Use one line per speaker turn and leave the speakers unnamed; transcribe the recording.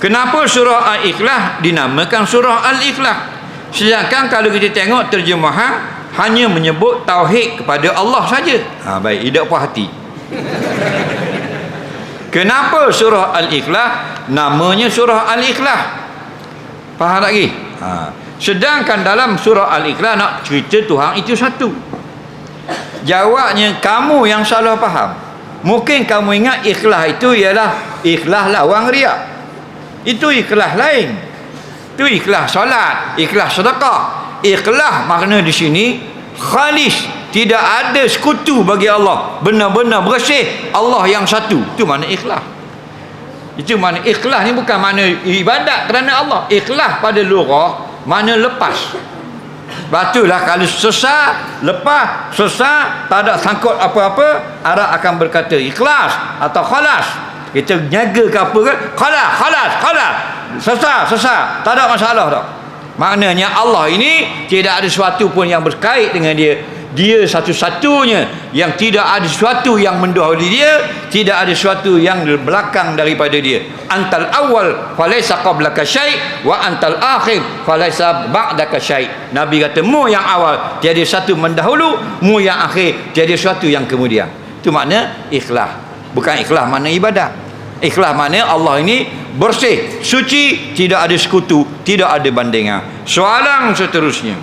Kenapa surah Al-Ikhlas dinamakan surah Al-Ikhlas? Sedangkan kalau kita tengok terjemahan hanya menyebut tauhid kepada Allah saja. Ha baik, tidak puas hati. Kenapa surah Al-Ikhlas namanya surah Al-Ikhlas? Faham lagi? Ha. Sedangkan dalam surah Al-Ikhlas nak cerita Tuhan itu satu. Jawabnya kamu yang salah faham. Mungkin kamu ingat ikhlas itu ialah ikhlas lawang riak. Itu ikhlas lain. Itu ikhlas solat, ikhlas sedekah. Ikhlas makna di sini khalis, tidak ada sekutu bagi Allah. Benar-benar bersih Allah yang satu. Itu makna ikhlas. Itu makna ikhlas ni bukan makna ibadat kerana Allah. Ikhlas pada lurah mana lepas. Batulah kalau sesat, lepas, sesat, tak ada sangkut apa-apa, Arab akan berkata ikhlas atau khalas. Kita jaga ke apa kan? Khalas, khalas, khalas. Sesat, sesat. Tak ada masalah tak. Maknanya Allah ini tidak ada sesuatu pun yang berkait dengan dia. Dia satu-satunya yang tidak ada sesuatu yang mendahului dia, tidak ada sesuatu yang belakang daripada dia. Antal awal falaysa qablaka syai' wa antal akhir falaysa ba'daka syai'. Nabi kata mu yang awal tiada satu mendahulu, mu yang akhir tiada sesuatu yang kemudian. Itu makna ikhlas. Bukan ikhlas makna ibadat. Ikhlas makna Allah ini bersih, suci, tidak ada sekutu, tidak ada bandingan. Soalan seterusnya.